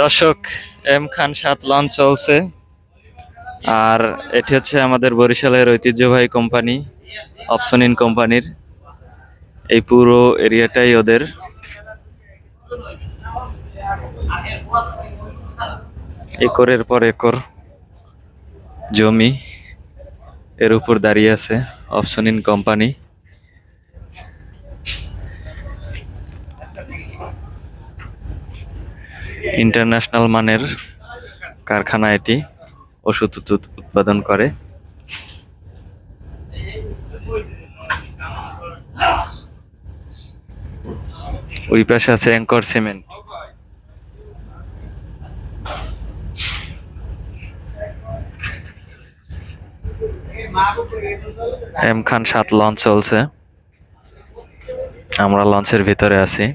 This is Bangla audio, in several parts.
দর্শক, এম খান সাত লঞ্চ চলছে। আর এটি হচ্ছে আমাদের বরিশালের ঐতিহ্যবাহী কোম্পানি অপশন ইন কোম্পানির এই পুরো এরিয়াটাই ওদের। একরের পর একর জমি এর উপর দাঁড়িয়ে আছে অপশন ইন কোম্পানি ইন্টারন্যাশনাল মানের কারখানা এটি, ওষুধ উৎ- উৎপাদন করে। ওই পাশে আছে অ্যাঙ্কর সিমেন্ট। এম খান সাত লঞ্চ চলছে। আমরা লঞ্চের ভিতরে আছি।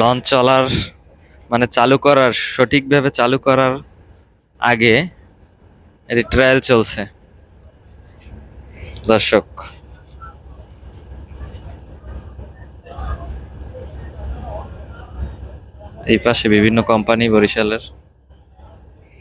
লঞ্চ চলার মানে চালু করার, সঠিকভাবে চালু করার আগে এটি ট্রায়াল চলছে। দর্শক। এই পাশে বিভিন্ন কোম্পানি বরিশালের।